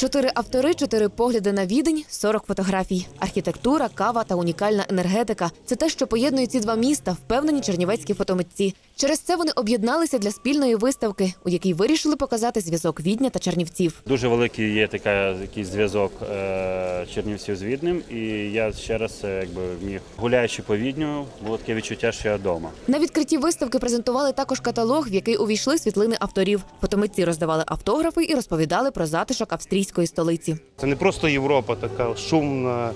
Чотири автори, чотири погляди на відень, 40 фотографій. Архітектура, кава та унікальна енергетика це те, що поєднує ці два міста, впевнені чернівецькі фотомитці. Через це вони об'єдналися для спільної виставки, у якій вирішили показати зв'язок відня та чернівців. Дуже великий є така якийсь зв'язок е, Чернівців з Віднем, і я ще раз е, якби міг гуляючи по Відню, було таке відчуття, що я вдома. На відкритті виставки презентували також каталог, в який увійшли світлини авторів. Фотомитці роздавали автографи і розповідали про затишок австрійської столиці. Це не просто Європа така шумна.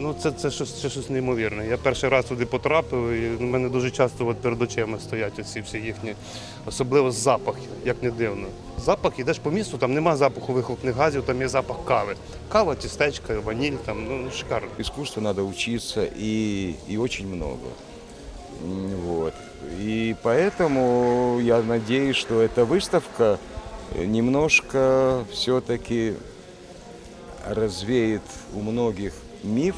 Ну, це, це, щось, це щось неймовірне. Я перший раз туди потрапив, і в мене дуже часто от перед очима стоять оці всі їхні, особливо запахи, як не дивно. Запах, ідеш по місту, там нема запаху вихлопних газів, там є запах кави. Кава, тістечка, ваніль, там, ну, шикарно. Искусству надо учиться и, и очень много. М, Вот. И поэтому я надеюсь, что эта выставка э, немножко все-таки развеет у многих миф,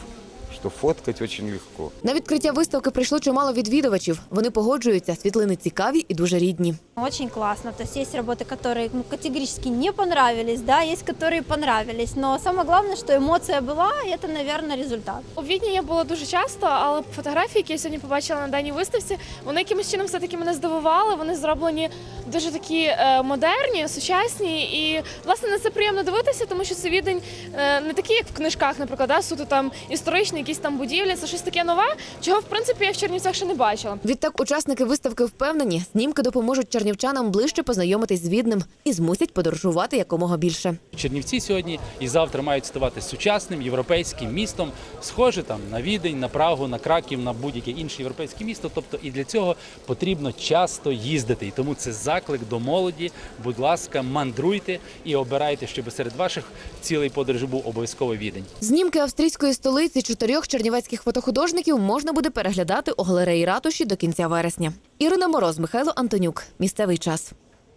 что фоткать очень легко. На відкриття виставки прийшло чимало відвідувачів. Вони погоджуються, світлини цікаві і дуже рідні. Очень классно. То есть есть работы, которые ну, категорически не понравились, да, есть которые понравились. Но самое главное, что эмоция была, и это, наверное, результат. У Відні я була дуже часто, але фотографії, які я сьогодні побачила на даній виставці, вони якимось чином все-таки мене здивували. Вони зроблені дуже такі е, модерні, сучасні. І власне на це приємно дивитися, тому що це відень е, не такий, як в книжках, наприклад, да, суто там історичні, якісь там будівлі. Це щось таке нове, чого в принципі я в Чернівцях ще не бачила. Відтак, учасники виставки впевнені, знімки допоможуть чернівчанам ближче познайомитись з відним і змусять подорожувати якомога більше. Чернівці сьогодні і завтра мають ставати сучасним європейським містом, схоже там на Відень, на Прагу, на Краків, на будь-яке інше європейське місто. Тобто і для цього потрібно часто їздити. І тому це заклик до молоді. Будь ласка, мандруйте і обирайте, щоб серед ваших цілей подорожі був обов'язково відень. Знімки австрійської столиці чотирьох чернівецьких фотохудожників можна буде переглядати у галереї ратуші до кінця вересня. Ірина Мороз, Михайло Антонюк. Місцевий час.